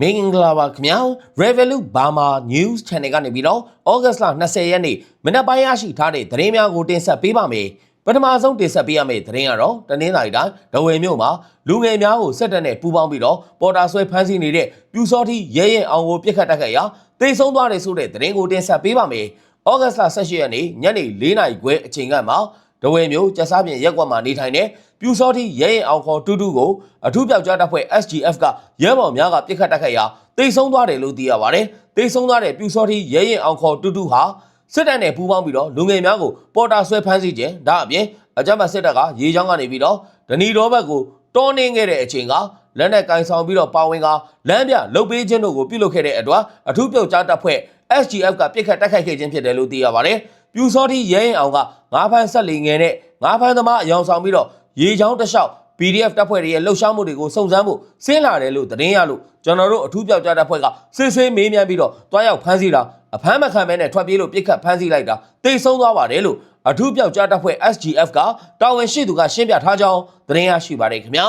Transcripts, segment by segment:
မင်္ဂလာပါခင်ဗျာ Revolut Burma News Channel ကနေပြီးတော့ August လ20ရက်နေ့မနက်ပိုင်းရရှိထားတဲ့သတင်းများကိုတင်ဆက်ပေးပါမယ်ပထမဆုံးတင်ဆက်ပေးရမယ့်သတင်းကတော့တနင်္လာရီတိုင်းဒဝယ်မြို့မှာလူငယ်များကိုစစ်တပ်နဲ့ပူးပေါင်းပြီးတော့ပေါ်တာဆွဲဖမ်းဆီးနေတဲ့ပြူစောတိရဲရင်အောင်ကိုပြစ်ခတ်တက်ခဲ့ရာတိတ်ဆုံးသွားတယ်ဆိုတဲ့သတင်းကိုတင်ဆက်ပေးပါမယ်ဩဂတ်စ်လ18ရက်နေ့ညနေ4နာရီခွဲအချိန်ကမှဒဝယ်မြို့ကျဆားပြင်ရက်ကွက်မှာနေထိုင်တဲ့ ပြူစောတိရဲရင်အောင်ခေါ်တူတူကိုအထူးပြောက်ကြားတပ်ဖွဲ့ SGF ကရဲဘော်များကပြစ်ခတ်တက်ခဲ့ရာတိတ်ဆုံးသွားတယ်လို့သိရပါတယ်တိတ်ဆုံးသွားတဲ့ပြူစောတိရဲရင်အောင်ခေါ်တူတူဟာစစ်တပ်နဲ့ပူးပေါင်းပြီးတော့လူငယ်များကိုပေါ်တာဆွဲဖမ်းဆီးခြင်းဒါအပြင်အကြမ်းဖက်စစ်တပ်ကရေချောင်းကနေပြီးတော့ဒနီတော်ဘက်ကိုတောင်းနှင်းခဲ့တဲ့အချိန်ကလက်နက်ကင်ဆောင်ပြီးတော့ပါဝင်ကလမ်းပြလုတ်ပေးခြင်းတို့ကိုပြုလုပ်ခဲ့တဲ့အတွက်အထူးပြုတ်ကြားတပ်ဖွဲ့ SGF ကပြစ်ခတ်တိုက်ခိုက်ခဲ့ခြင်းဖြစ်တယ်လို့သိရပါတယ်။ပြူစောတိရဲရင်အောင်ကငါးဖမ်းဆက်လီငယ်နဲ့ငါးဖမ်းသမားအယောင်ဆောင်ပြီးတော့ ရေချောင်းတစ်လျှောက် PDF တပ်ဖွဲ့တွေရဲ့လှုပ်ရှားမှုတွေကိုစုံစမ်းဖို့ဆင်းလာတယ်လို့သတင်းရလို့ကျွန်တော်တို့အထူးပြောက်ကြားတပ်ဖွဲ့ကစစ်ဆေးမေးမြန်းပြီးတော့တွားရောက်ဖမ်းဆီးတာအဖမ်းမခံဘဲနဲ့ထွက်ပြေးလို့ပြစ်ခတ်ဖမ်းဆီးလိုက်တာတိတ်ဆုံးသွားပါတယ်လို့အထူးပြောက်ကြားတပ်ဖွဲ့ SGF ကတာဝန်ရှိသူကရှင်းပြထားကြောင်းသတင်းရရှိပါတယ်ခင်ဗျာ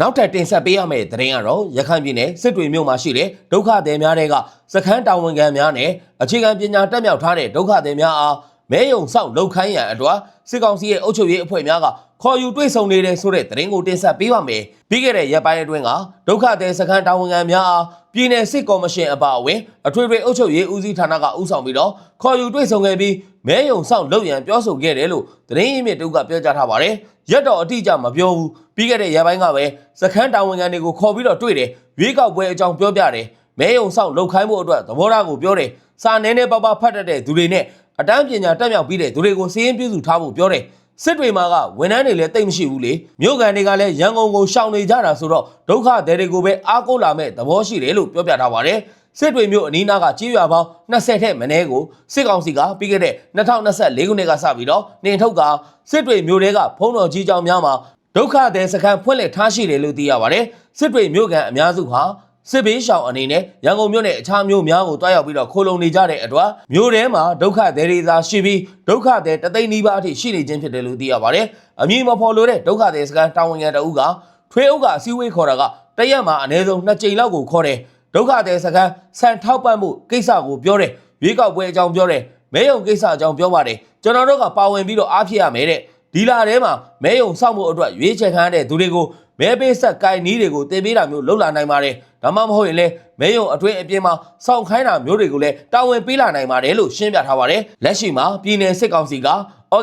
နောက်ထပ်တင်ဆက်ပေးရမယ့်သတင်းကတော့ရခိုင်ပြည်နယ်စစ်တွေမြို့မှာရှိတဲ့ဒုက္ခသည်များတွေကစခန်းတာဝန်ခံများနဲ့အခြေခံပညာတက်မြောက်ထားတဲ့ဒုက္ခသည်များအား မဲယုံဆောက်လောက်ခိုင်းရန်အတွက်စစ်ကောင်စီရဲ့အုပ်ချုပ်ရေးအဖွဲ့များကခေါ်ယူတွေ့ဆုံနေတဲ့ဆိုတဲ့သတင်းကိုတင်ဆက်ပေးပါမယ်။ပြီးခဲ့တဲ့ရက်ပိုင်းအတွင်းကဒုက္ခသည်စခန်းတာဝန်ခံများအားပြည်내စစ်ကော်မရှင်အပါအဝင်အထွေထွေအုပ်ချုပ်ရေးဦးစီးဌာနကဦးဆောင်ပြီးတော့ခေါ်ယူတွေ့ဆုံခဲ့ပြီးမဲယုံဆောက်လုပ်ရန်ပြောဆိုခဲ့တယ်လို့သတင်းရင်းမြစ်တို့ကပြောကြားထားပါတယ်။ရက်တော်အတိအကျမပြောဘူး။ပြီးခဲ့တဲ့ရက်ပိုင်းကပဲစခန်းတာဝန်ခံတွေကိုခေါ်ပြီးတော့တွေ့တယ်။ရွေးကောက်ပွဲအကြောင်းပြောပြတယ်။မဲယုံဆောက်လုပ်ခိုင်းဖို့အတွက်သဘောထားကိုပြောတယ်။စာနဲနဲပပဖတ်တတ်တဲ့သူတွေနဲ့ အတန်းပညာတက်မြောက်ပြီးတဲ့သူတွေကိုစီးရင်ပြုစုထားဖို့ပြောတယ်။စစ်တွေမှာကဝန်ထမ်းတွေလည်းတိတ်မရှိဘူးလေမြို့ကန်တွေကလည်းရန်ကုန်ကိုရှောင်နေကြတာဆိုတော့ဒုက္ခသည်တွေကိုပဲအားကိုးလာမဲ့သဘောရှိတယ်လို့ပြောပြထားပါတယ်စစ်တွေမြို့အနီးနားကကြေးရွာပေါင်း20ထက်မနည်းကိုစစ်ကောင်စီကပြီးခဲ့တဲ့2024ခုနှစ်ကစပြီးတော့နှင်ထုတ်ကစစ်တွေမြို့တွေကဖုံးတော်ကြီးကြောင်များမှာဒုက္ခသည်စခန်းဖွင့်လှစ်ထားရှိတယ်လို့သိရပါတယ်စစ်တွေမြို့ကန်အများစုဟာ စစ်ဘေးရှောင်အနေနဲ့ရန်ကုန်မြို့နဲ့အခြားမြို့များကိုတွားရောက်ပြီးတော့ခိုးလုံနေကြတဲ့အတွက်မြို့ထဲမှာဒုက္ခသည်တွေသာရှိပြီးဒုက္ခသည်တသိန်းနီးပါးအထိရှိနေခြင်းဖြစ်တယ်လို့သိရပါတယ်။အမည်မဖော်လို့တဲ့ဒုက္ခသည်စခန်းတာဝန်ခံတအုပ်ကထွေးအုပ်ကအစည်းအဝေးခေါ်တာကတရက်မှာအနည်းဆုံး2ကြိမ်လောက်ကိုခေါ်တယ်။ဒုက္ခသည်စခန်းဆန်ထောက်ပံ့မှုကိစ္စကိုပြောတယ်။ရွေးကောက်ပွဲအကြောင်းပြောတယ်။မဲယုံကိစ္စအကြောင်းပြောပါတယ်။ကျွန်တော်တို့ကပါဝင်ပြီးတော့အားဖြစ်ရမယ်တဲ့။ဒီလာထဲမှာမဲယုံစောင့်မှုအတွက်ရွေးချယ်ခံရတဲ့သူတွေကို မဲပေးဆက်ကိုင်နီးတွေကိုတင်ပေးတာမျိုးလုပ်လာနိုင်ပါတယ်။ဒါမှမဟုတ်ရင်လည်းမဲယုံအတွင်းအပြင်မှာစောင့်ခိုင်းတာမျိုးတွေကိုလည်းတာဝန်ပေးလာနိုင်ပါတယ်လို့ရှင်းပြထားပါတယ်။လက်ရှိမှာပြည်내စစ်ကောင်စီကဩ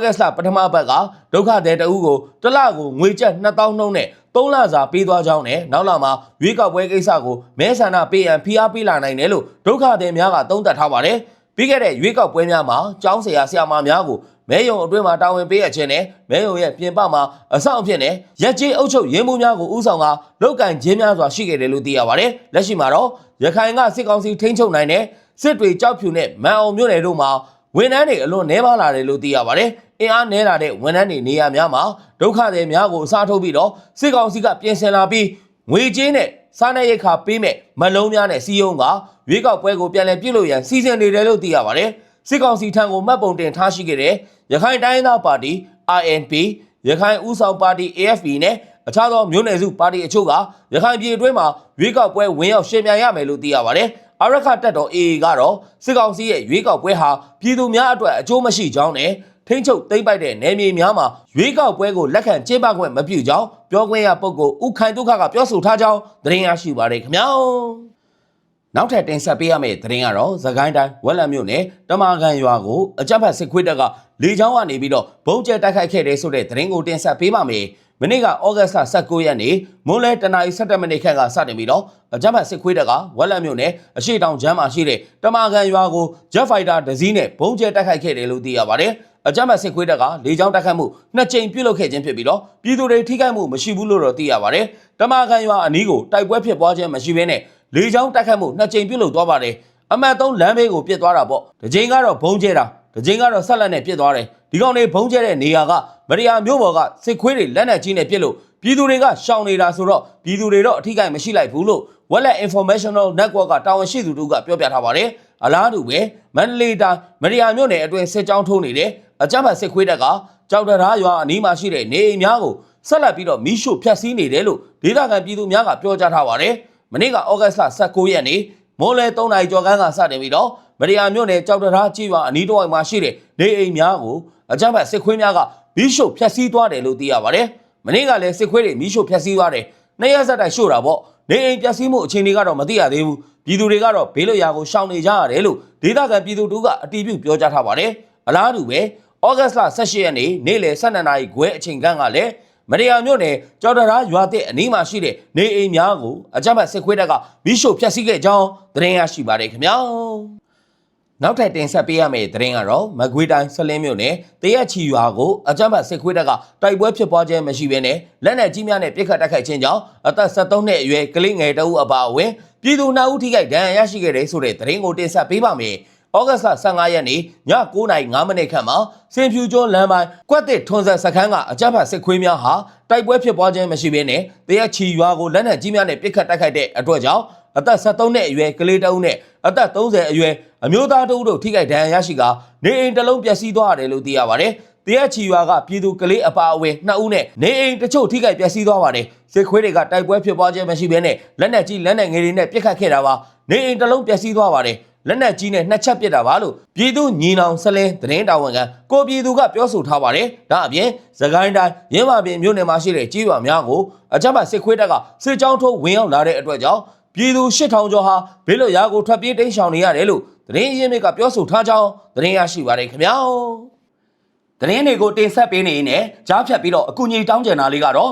ဂတ်လပထမဘက်ကဒုက္ခသည်တအုပ်ကိုတစ်လကိုငွေကျပ်2000နှုန်းနဲ့3လစာပေးသွားကြောင်းနဲ့နောက်လာမှာရွေးကောက်ပွဲကိစ္စကိုမဲဆန္ဒပေးရန်ဖိအားပေးလာနိုင်တယ်လို့ဒုက္ခသည်များကသုံးသပ်ထားပါတယ်။ပြီးခဲ့တဲ့ရွေးကောက်ပွဲများမှာကျောင်းဆရာဆရာမများကို မဲယုံအတွင်းမှာတာဝန်ပေးရခြင်းနဲ့မဲယုံရဲ့ပြင်ပမှာအဆောင်အဖြစ်နဲ့ရက်ကျေးအုပ်ချုပ်ရင်းမှုများကိုဥဆောင်ကလုတ်ကန်ခြင်းများစွာရှိခဲ့တယ်လို့သိရပါတယ်။လက်ရှိမှာတော့ရခိုင်ကစစ်ကောင်စီထိန်းချုပ်နိုင်တဲ့စစ်တွေကြောက်ဖြူနဲ့မန်အောင်မြို့နယ်တို့မှာဝန်ထမ်းတွေအလွန်နှဲပါလာတယ်လို့သိရပါတယ်။အင်အားနှဲလာတဲ့ဝန်ထမ်းတွေနေရာများမှာဒုက္ခတွေများကိုအစားထိုးပြီးတော့စစ်ကောင်စီကပြင်ဆင်လာပြီးငွေကြေးနဲ့စားနပ်ရိက္ခာပေးမဲ့မလုံးများနဲ့စီယုံကရွေးကောက်ပွဲကိုပြန်လည်ပြုလုပ်ရန်စီစဉ်နေတယ်လို့သိရပါတယ်။ စစ်ကောင်စီထံကိုမှတ်ပုံတင်ထားရှိခဲ့တဲ့ရခိုင်တိုင်းသားပါတီ RNP ရခိုင်ဦးဆောင်ပါတီ AFP နဲ့အခြားသောမျိုးနယ်စုပါတီအချို့ကရခိုင်ပြည်အတွင်းမှာရွေးကောက်ပွဲဝင်ရောက်ရှင်ပြန်ရမယ်လို့သိရပါတယ်။အရခတက်တော် AA ကတော့စစ်ကောင်စီရဲ့ရွေးကောက်ပွဲဟာပြည်သူများအတွက်အကျိုးမရှိကြောင်းနဲ့ထိန်းချုပ်သိမ်းပိုက်တဲ့နယ်မြေများမှာရွေးကောက်ပွဲကိုလက်ခံကျင်းပခွင့်မပြုကြောင်းပြောခွင့်ရပုဂ္ဂိုလ်ဦးခိုင်ဒုက္ခကပြောဆိုထားကြောင်းသတင်းရရှိပါတယ်ခင်ဗျာ။ နောက်ထပ်တင်ဆက်ပေးရမယ့်သတင်းကတော့သခိုင်းတိုင်းဝက်လက်မြို့နယ်တမာကန်ရွာကိုအကြမ်းဖက်စစ်ခွေးတပ်ကလေကြောင်းကနေပြီးတော့ဘုံကျဲတိုက်ခိုက်ခဲ့တဲ့ဆိုတဲ့သတင်းကိုတင်ဆက်ပေးပါမယ်။မနေ့ကဩဂတ်စ်လ19ရက်နေ့မွန်းလဲတနာရီ17မိနစ်ခန့်ကစတင်ပြီးတော့အကြမ်းဖက်စစ်ခွေးတပ်ကဝက်လက်မြို့နယ်အရှိတောင်ချမ်းမှာရှိတဲ့တမာကန်ရွာကိုဂျက်ဖိုက်တာဒဇီးနဲ့ဘုံကျဲတိုက်ခိုက်ခဲ့တယ်လို့သိရပါတယ်။အကြမ်းဖက်စစ်ခွေးတပ်ကလေကြောင်းတိုက်ခိုက်မှုနှစ်ကြိမ်ပြုလုပ်ခဲ့ခြင်းဖြစ်ပြီးတော့ပြည်သူတွေထိခိုက်မှုမရှိဘူးလို့တော့သိရပါတယ်။တမာကန်ရွာအနီးကိုတိုက်ပွဲဖြစ်ပွားခြင်းမရှိဘဲနဲ့ လေကြောင်းတိုက်ခိုက်မှုနှစ်ကြိမ်ပြုလုပ်သွားပါတယ်။အမှတ်3လမ်းဘေးကိုပြစ်သွားတာပေါ့။ဒီချိန်ကတော့ဘုံကျဲတာဒီချိန်ကတော့ဆက်လက်နဲ့ပြစ်သွားတယ်။ဒီကောင်တွေဘုံကျဲတဲ့နေရာကမရိယာမြို့ပေါ်ကစစ်ခွေးတွေလက်နက်ကြီးနဲ့ပြစ်လို့ပြည်သူတွေကရှောင်နေတာဆိုတော့ပြည်သူတွေတော့အထိကိမရှိလိုက်ဘူးလို့ Wallet Informational Network ကတာဝန်ရှိသူတို့ကပြောပြထားပါတယ်။အလားတူပဲမန္တလေးတိုင်းမရိယာမြို့နယ်အတွင်းစစ်ကြောင်းထိုးနေတဲ့အကြမ်းဖက်စစ်ခွေးတပ်ကကြောက်တရားရွာအနီးမှာရှိတဲ့နေအိမ်များကိုဆက်လက်ပြီးတော့မီးရှို့ဖျက်ဆီးနေတယ်လို့ဒေသခံပြည်သူများကပြောကြားထားပါတယ်။ မနေ့ကဩဂတ်စ်လ19ရက်နေ့မိုးလဲ3နာရီကျော်ခန်းကစတင်ပြီးတော့မရီယာမြို့နယ်ကြောက်တရာကြီးရွာအနီးတစ်ဝိုက်မှာရှိတဲ့နေအိမ်များကိုအကြမ်းဖက်စစ်ခွေးများကမီးရှို့ဖျက်ဆီးသွားတယ်လို့သိရပါတယ်။မနေ့ကလည်းစစ်ခွေးတွေမီးရှို့ဖျက်ဆီးသွားတယ်။နှစ်ရက်ဆက်တိုက်ရှို့တာပေါ့။နေအိမ်ပျက်စီးမှုအခြေအနေကတော့မသိရသေးဘူး။ပြည်သူတွေကတော့ဘေးလွတ်ရာကိုရှောင်နေကြရတယ်လို့ဒေသခံပြည်သူတို့ကအတည်ပြုပြောကြားထားပါတယ်။အလားတူပဲဩဂတ်စ်လ18ရက်နေ့နေ့လယ်12နာရီခွဲအချိန်ခန့်ကလည်း မရိယာမြို့နယ်ကြော်တရာရွာတဲ့အနီးမှာရှိတဲ့နေအိမ်များကိုအကြမ်းဖက်စစ်ခွေးတပ်ကမီးရှို့ဖျက်ဆီးခဲ့ကြောင်းသတင်းရရှိပါတယ်ခင်ဗျာနောက်ထပ်တင်ဆက်ပေးရမယ့်သတင်းကတော့မကွေးတိုင်းဆလင်းမြို့နယ်တရက်ချီရွာကိုအကြမ်းဖက်စစ်ခွေးတပ်ကတိုက်ပွဲဖြစ်ပွားခြင်းမရှိဘဲနဲ့လက်နက်ကြီးများနဲ့ပစ်ခတ်တိုက်ခိုက်ခြင်းကြောင့်အသက်73နှစ်အရွယ်ကလေးငယ်တဦးအပါအဝင်ပြည်သူနှစ်ဦးထိခိုက်ဒဏ်ရာရရှိခဲ့တဲ့ဆိုတဲ့သတင်းကိုတင်ဆက်ပေးပါမယ်။ ဩဂတ်စ်လ15ရက်နေ့ည9:05မိနစ်ခန့်မှာစင်ဖြူကျွန်းလမ်းပိုင်းကွက်တစ်ထွန်ဆက်စခန်းကအကြမ်းဖက်စစ်ခွေးများဟာတိုက်ပွဲဖြစ်ပွားခြင်းမရှိဘဲနဲ့တရက်ချီရွာကိုလက်နက်ကြီးများနဲ့ပစ်ခတ်တိုက်ခိုက်တဲ့အတွက်ကြောင့်အသက်73နှစ်အရွယ်ကလေးတဦးနဲ့အသက်30အရွယ်အမျိုးသားတဦးတို့ထိခိုက်ဒဏ်ရာရရှိကနေအိမ်တစ်လုံးပျက်စီးသွားတယ်လို့သိရပါတယ်။တရက်ချီရွာကပြည်သူကလေးအပါအဝင်နှစ်ဦးနဲ့နေအိမ်တချို့ထိခိုက်ပျက်စီးသွားပါတယ်။စစ်ခွေးတွေကတိုက်ပွဲဖြစ်ပွားခြင်းမရှိဘဲနဲ့လက်နက်ကြီးလက်နက်ငယ်တွေနဲ့ပစ်ခတ်ခဲ့တာပါ။နေအိမ်တစ်လုံးပျက်စီးသွားပါတယ်။ လက်နက်ကြီးနဲ့နှစ်ချက်ပစ်တာပါလို့ပြည်သူညီနောင်ဆလင်းသတင်းတာဝန်ခံကိုပြည်သူကပြောဆိုထားပါတယ်။ဒါအပြင်သခိုင်းတိုင်းရင်းမာပင်မြို့နယ်မှာရှိတဲ့ကြေးရွာများကိုအကြမ်းဖက်စစ်ခွေးတပ်ကစစ်ကြောင်းထိုးဝင်ရောက်လာတဲ့အတွက်ကြောင့်ပြည်သူ8000ကျော်ဟာဘေးလွတ်ရာကိုထွက်ပြေးတိမ်းရှောင်နေရတယ်လို့သတင်းရင်းမြစ်ကပြောဆိုထားကြောင်းသတင်းရရှိပါတယ်ခင်ဗျာ။သတင်းတွေကိုတင်ဆက်ပေးနေရင်ကြားဖြတ်ပြီးတော့အကူအညီတောင်းကြတာလေးကတော့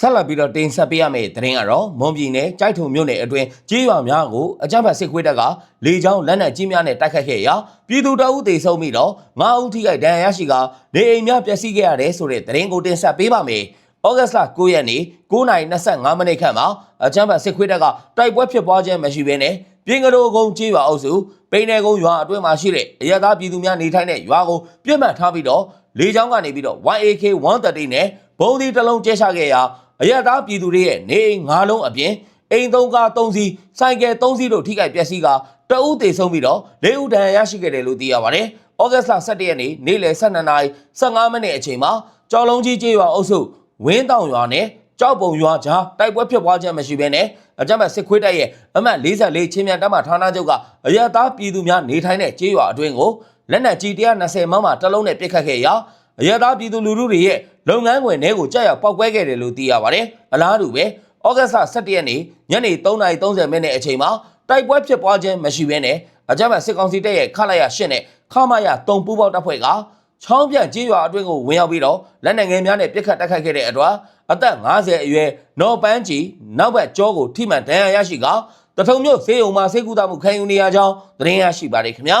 ဆက်လက်ပြီးတော့တင်ဆက်ပေးရမယ့်သတင်းကတော့မွန်ပြည်နယ်ကြိုက်ထုံမြို့နယ်အတွင်းကြေးရွာများကိုအကြမ်းဖက်စစ်ခွေးတပ်ကလေကြောင်းလက်နက်ကြီးများနဲ့တိုက်ခတ်ခဲ့ရာပြည်သူတအုပ်သေဆုံးပြီးတော့ငါးဦးထိခိုက်ဒဏ်ရာရရှိကနေအိမ်များပျက်စီးခဲ့ရတယ်ဆိုတဲ့သတင်းကိုတင်ဆက်ပေးပါမယ်။ဩဂတ်စ်လ9ရက်နေ့9:25မိနစ်ခန့်မှာအချမ်းဘတ်စစ်ခွေးတပ်ကတိုက်ပွဲဖြစ်ပွားခြင်းမရှိဘဲနဲ့ပြင်ကလေးကုန်းကျေးရွာအုပ်စုပိန်နယ်ကုန်းရွာအတွင်းမှာရှိတဲ့အရသာပြည်သူများနေထိုင်တဲ့ရွာကိုပြစ်မှတ်ထားပြီးတော့လေကြောင်းကနေပြီးတော့ YAK 130နဲ့ဘုံဒီတစ်လုံးကျဲချခဲ့ရာ အရသာပြည်သူတွေရဲ့နေအိမ်၅လုံးအပြင်အိမ်သုံးကား၃စီးဆိုင်ကယ်၃စီးတို့ထိခိုက်ပျက်စီးကတအုပ်သေဆုံးပြီးတော့၄ဦးဒဏ်ရာရရှိခဲ့တယ်လို့သိရပါတယ်။ဩဂတ်စ်လ17ရက်နေ့နေ့လယ်12နာရီ15မိနစ်အချိန်မှာကြော်လုံးကြီးကျေးရွာအုပ်စုဝင်းတောင်ရွာနဲ့ကြောက်ပုံရွာကြားတိုက်ပွဲဖြစ်ပွားခြင်းမရှိဘဲနဲ့အကြမ်းဖက်စစ်ခွေးတပ်ရဲ့အမှတ်44ချင်းမြန်တပ်မဌာနချုပ်ကအရသာပြည်သူများနေထိုင်တဲ့ကျေးရွာအတွင်းကိုလက်နက်ကြီး120မမတစ်လုံးနဲ့ပစ်ခတ်ခဲ့ရာ အရသာပြည်သူလူထုတွေရဲ့လုပ်ငန်းခွင်ထဲကိုကြာရောက်ပောက်ကွဲခဲ့တယ်လို့သိရပါတယ်။အလားတူပဲဩဂတ်စ်17ရက်နေ့ညနေ3:30မိနစ်အချိန်မှာတိုက်ပွဲဖြစ်ပွားခြင်းမရှိဘဲနဲ့အကြမ်းဖက်စစ်ကောင်စီတပ်ရဲ့ခလာရ8နဲ့ခမာရ3ပူးပေါင်းတပ်ဖွဲ့ကချောင်းပြန့်ကြေးရွာအတွင်းကိုဝင်ရောက်ပြီးတော့လက်နက်ငယ်များနဲ့ပစ်ခတ်တိုက်ခိုက်ခဲ့တဲ့အတွက်အသက်50အရွယ်နော်ပန်းကြီးနောက်ဘက်ကြောကိုထိမှန်ဒဏ်ရာရရှိကတထုံမြို့ဆေးရုံမှာဆေးကုသမှုခံယူနေရကြောင်းသတင်းရရှိပါတယ်ခင်ဗျာ